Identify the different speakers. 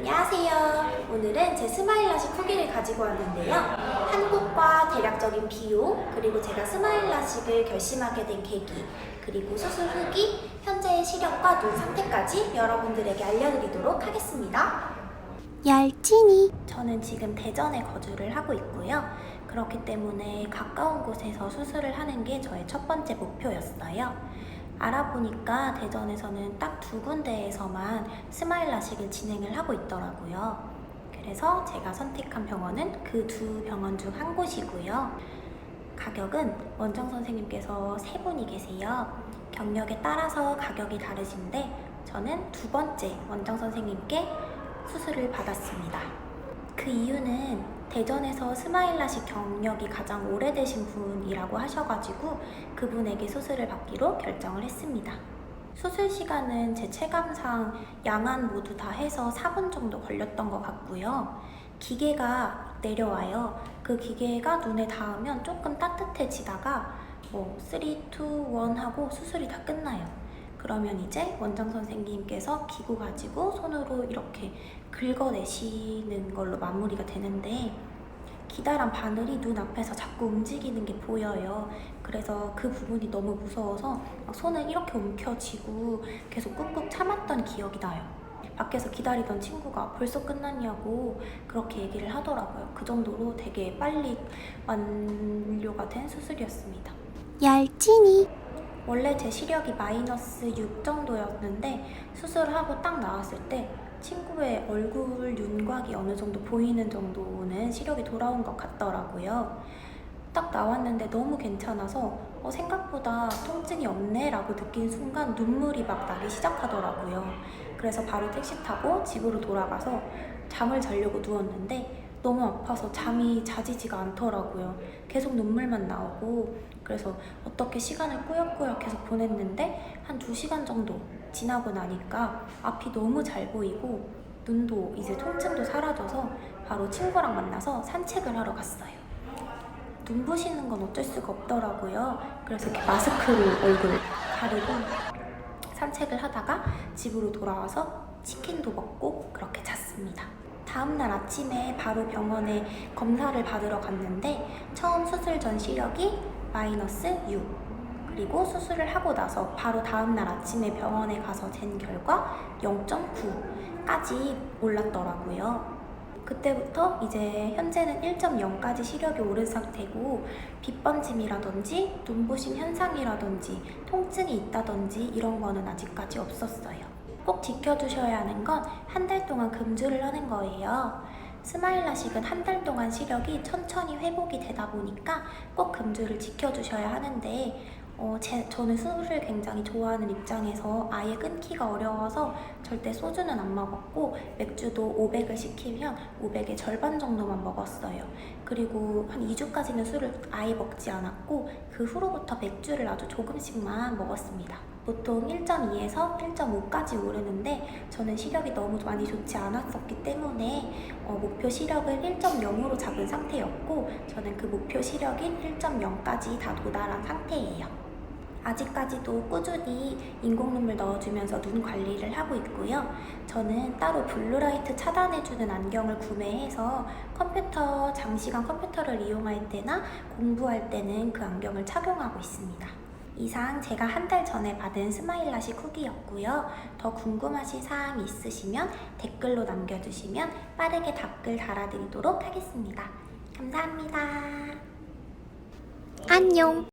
Speaker 1: 안녕하세요. 오늘은 제 스마일라식 후기를 가지고 왔는데요. 한국과 대략적인 비용, 그리고 제가 스마일라식을 결심하게 된 계기, 그리고 수술 후기, 현재의 시력과 눈 상태까지 여러분들에게 알려드리도록 하겠습니다.
Speaker 2: 열진이
Speaker 1: 저는 지금 대전에 거주를 하고 있고요. 그렇기 때문에 가까운 곳에서 수술을 하는 게 저의 첫 번째 목표였어요. 알아보니까 대전에서는 딱 두 군데에서만 스마일 라식을 진행을 하고 있더라고요. 그래서 제가 선택한 병원은 그 두 병원 중 한 곳이고요. 가격은 원장 선생님께서 세 분이 계세요. 경력에 따라서 가격이 다르신데 저는 두 번째 원장 선생님께 수술을 받았습니다. 그 이유는 대전에서 스마일라식 경력이 가장 오래되신 분이라고 하셔가지고 그분에게 수술을 받기로 결정을 했습니다. 수술 시간은 제 체감상 양안 모두 다 해서 4분 정도 걸렸던 것 같고요. 기계가 내려와요. 그 기계가 눈에 닿으면 조금 따뜻해지다가 뭐 3, 2, 1 하고 수술이 다 끝나요. 그러면 이제 원장 선생님께서 기구 가지고 손으로 이렇게 긁어내시는 걸로 마무리가 되는데 기다란 바늘이 눈 앞에서 자꾸 움직이는 게 보여요. 그래서 그 부분이 너무 무서워서 막 손을 이렇게 움켜쥐고 계속 꾹꾹 참았던 기억이 나요. 밖에서 기다리던 친구가 벌써 끝났냐고 그렇게 얘기를 하더라고요. 그 정도로 되게 빨리 완료가 된 수술이었습니다.
Speaker 2: 열진이
Speaker 1: 원래 제 시력이 마이너스 6 정도였는데 수술을 하고 딱 나왔을 때 친구의 얼굴 윤곽이 어느 정도 보이는 정도는 시력이 돌아온 것 같더라고요. 딱 나왔는데 너무 괜찮아서 어, 생각보다 통증이 없네 라고 느낀 순간 눈물이 막 나기 시작하더라고요. 그래서 바로 택시 타고 집으로 돌아가서 잠을 자려고 누웠는데 너무 아파서 잠이 자지지가 않더라고요. 계속 눈물만 나오고 그래서 어떻게 시간을 꾸역꾸역 계속 보냈는데 한 2시간 정도 지나고 나니까 앞이 너무 잘 보이고 눈도 이제 통증도 사라져서 바로 친구랑 만나서 산책을 하러 갔어요. 눈부시는 건 어쩔 수가 없더라고요. 그래서 이렇게 마스크로 얼굴 가리고 산책을 하다가 집으로 돌아와서 치킨도 먹고 그렇게 잤습니다. 다음날 아침에 바로 병원에 검사를 받으러 갔는데 처음 수술 전 시력이 마이너스 6 그리고 수술을 하고 나서 바로 다음날 아침에 병원에 가서 잰 결과 0.9까지 올랐더라고요. 그때부터 이제 현재는 1.0까지 시력이 오른 상태고 빗번짐이라든지 눈부심 현상이라든지 통증이 있다든지 이런 거는 아직까지 없었어요. 꼭 지켜주셔야 하는 건 한 달 동안 금주를 하는 거예요. 스마일라식은 한 달 동안 시력이 천천히 회복이 되다 보니까 꼭 금주를 지켜주셔야 하는데 어, 제, 저는 술을 굉장히 좋아하는 입장에서 아예 끊기가 어려워서 절대 소주는 안 먹었고 맥주도 500을 시키면 500의 절반 정도만 먹었어요. 그리고 한 2주까지는 술을 아예 먹지 않았고 그 후로부터 맥주를 아주 조금씩만 먹었습니다. 보통 1.2에서 1.5까지 오르는데 저는 시력이 너무 많이 좋지 않았었기 때문에 어, 목표 시력을 1.0으로 잡은 상태였고 저는 그 목표 시력인 1.0까지 다 도달한 상태예요. 아직까지도 꾸준히 인공 눈물 넣어주면서 눈 관리를 하고 있고요. 저는 따로 블루라이트 차단해주는 안경을 구매해서 컴퓨터, 장시간 컴퓨터를 이용할 때나 공부할 때는 그 안경을 착용하고 있습니다. 이상 제가 한 달 전에 받은 스마일라식 후기였고요. 더 궁금하신 사항이 있으시면 댓글로 남겨주시면 빠르게 답글 달아드리도록 하겠습니다. 감사합니다.
Speaker 2: 안녕